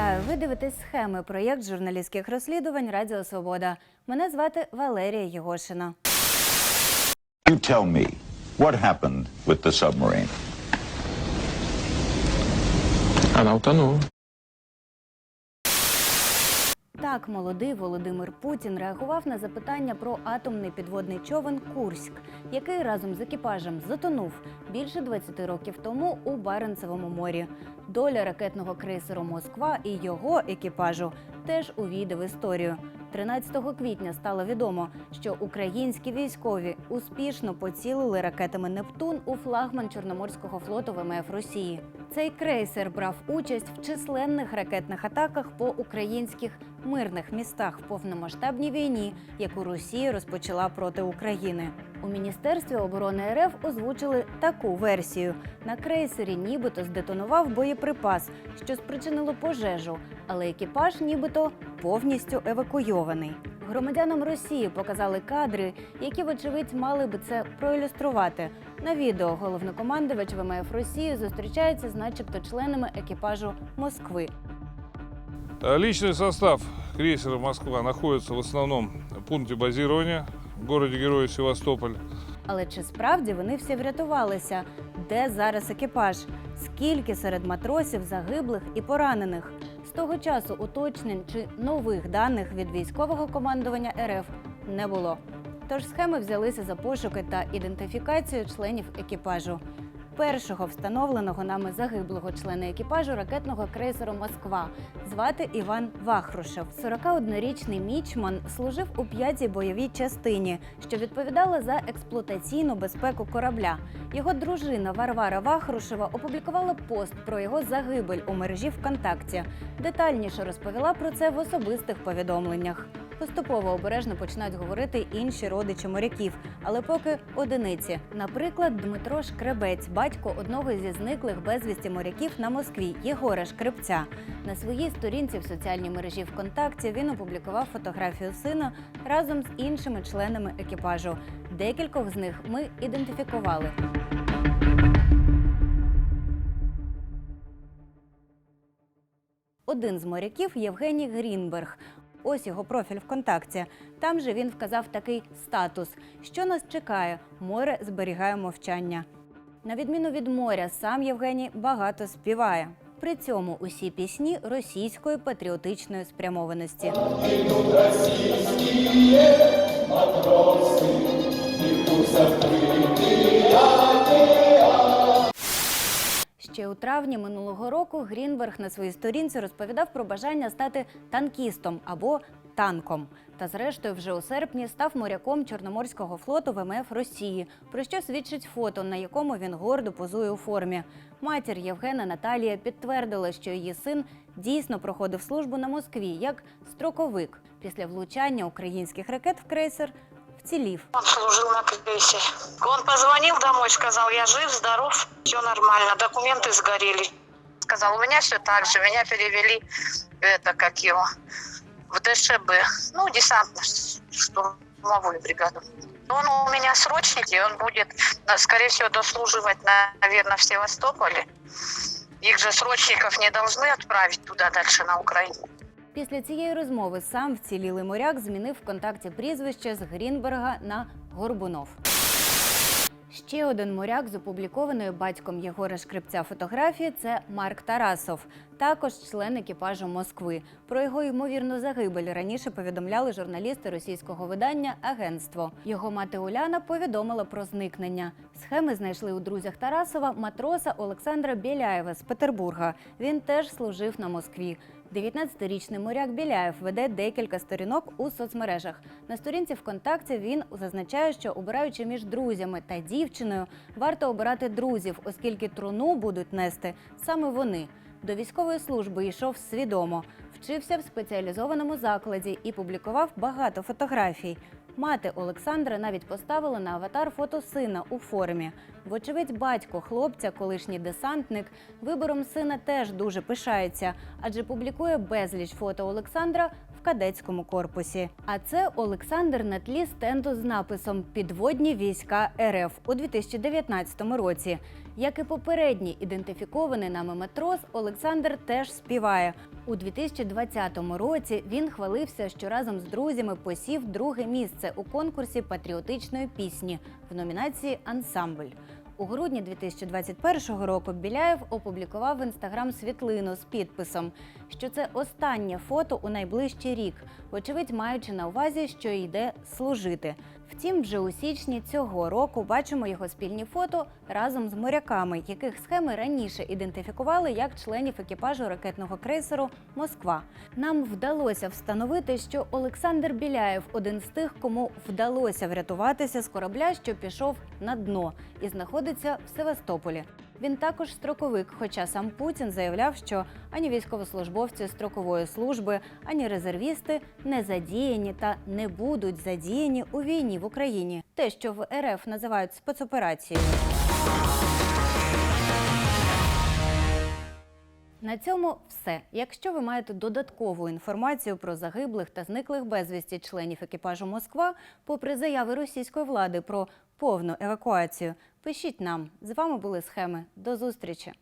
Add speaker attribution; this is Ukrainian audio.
Speaker 1: Вітаю! Ви дивитесь схеми проєкт журналістських розслідувань Радіо Свобода. Мене звати Валерія Єгошина.
Speaker 2: You tell me what happened with the submarine.
Speaker 3: Она утонула.
Speaker 1: Так, молодий Володимир Путін реагував на запитання про атомний підводний човен Курськ, який разом з екіпажем затонув більше 20 років тому у Баренцевому морі. Доля ракетного крейсеру Москва і його екіпажу теж увійде в історію. 13 квітня стало відомо, що українські військові успішно поцілили ракетами Нептун у флагман Чорноморського флоту ВМФ Росії. Цей крейсер брав участь в численних ракетних атаках по українських мирних містах в повномасштабній війні, яку Росія розпочала проти України. У міністерстві оборони РФ озвучили таку версію: на крейсері нібито здетонував боєприпас, що спричинило пожежу, але екіпаж нібито повністю евакуйований. Громадянам Росії показали кадри, які, вочевидь, мали би це проілюструвати. На відео головнокомандувач ВМФ Росії зустрічається з, начебто, членами екіпажу Москви.
Speaker 4: А Личный состав крейсера «Москва» находится в основном в пункте базирования в городе-герое Севастополь.
Speaker 1: Але чи справді вони всі врятувалися? Де зараз екіпаж? Скільки серед матросів загиблих і поранених? З того часу уточнень чи нових даних від військового командування РФ не було. Тож схеми взялися за пошуки та ідентифікацію членів екіпажу. Першого встановленого нами загиблого члена екіпажу ракетного крейсеру Москва звати Іван Вахрушев. 41-річний мічман служив у п'ятій бойовій частині, що відповідала за експлуатаційну безпеку корабля. Його дружина Варвара Вахрушева опублікувала пост про його загибель у мережі ВКонтакті. Детальніше розповіла про це в особистих повідомленнях. Поступово обережно починають говорити інші родичі моряків, але поки одиниці. Наприклад, Дмитро Шкребець, батько одного зі зниклих безвісті моряків на Москві, Єгора Шкребця. На своїй сторінці в соціальній мережі ВКонтакті він опублікував фотографію сина разом з іншими членами екіпажу. Декількох з них ми ідентифікували. Один з моряків Євгеній Грінберг. Ось його профіль ВКонтакті. Там же він вказав такий статус: що нас чекає, море зберігає мовчання. На відміну від моря, сам Євгеній багато співає. При цьому усі пісні російської патріотичної спрямованості. Ще у травні минулого року Грінберг на своїй сторінці розповідав про бажання стати танкістом або танком. Та зрештою, вже у серпні став моряком Чорноморського флоту ВМФ Росії, про що свідчить фото, на якому він гордо позує у формі. Матір Євгена Наталія підтвердила, що її син дійсно проходив службу на Москві як строковик. Після влучання українських ракет в крейсер вцілів.
Speaker 5: Он служил на крейсере. Он позвонил домой, сказал, я жив, здоров, все нормально, документы сгорели. Сказал, у меня все так же, меня перевели, это как его, в ДШБ, ну, десантно, штурмовую бригаду. Он у меня срочник, и он будет, э, скорее всего, дослуживать, наверное, в Севастополе. Их же срочников не должны отправить туда дальше, на Украину.
Speaker 1: Після цієї розмови сам вцілілий моряк змінив в контакті прізвище з Грінберга на Горбунов. Ще один моряк з опублікованою батьком Єгора Шкрипця фотографії це Марк Тарасов, також член екіпажу Москви. Про його ймовірну загибель раніше повідомляли журналісти російського видання Агентство. Його мати Уляна повідомила про зникнення. Схеми знайшли у друзях Тарасова матроса Олександра Біляєва з Петербурга. Він теж служив на Москві. 19-річний моряк Біляєв веде декілька сторінок у соцмережах. На сторінці ВКонтакті він зазначає, що обираючи між друзями та дівчиною, варто обирати друзів, оскільки труну будуть нести саме вони. До військової служби йшов свідомо, вчився в спеціалізованому закладі і публікував багато фотографій. Мати Олександра навіть поставила на аватар фото сина у формі. Вочевидь, батько хлопця, колишній десантник, вибором сина теж дуже пишається, адже публікує безліч фото Олександра кадетському корпусі. А це Олександр на тлі стенду з написом Підводні війська РФ у 2019 році. Як і попередній ідентифікований нами матрос, Олександр теж співає. У 2020 році він хвалився, що разом з друзями посів друге місце у конкурсі патріотичної пісні в номінації Ансамбль. У грудні 2021 року Біляєв опублікував в інстаграм світлину з підписом, що це останнє фото у найближчий рік, вочевидь маючи на увазі, що йде служити. Втім, вже у січні цього року бачимо його спільні фото разом з моряками, яких схеми раніше ідентифікували як членів екіпажу ракетного крейсеру Москва. Нам вдалося встановити, що Олександр Біляєв один з тих, кому вдалося врятуватися з корабля, що пішов на дно і знаходиться в Севастополі. Він також строковик, хоча сам Путін заявляв, що ані військовослужбовці строкової служби, ані резервісти не задіяні та не будуть задіяні у війні в Україні. Те, що в РФ називають спецоперацією. На цьому все. Якщо ви маєте додаткову інформацію про загиблих та зниклих безвісті членів екіпажу Москва, попри заяви російської влади про повну евакуацію, пишіть нам. З вами були схеми. До зустрічі.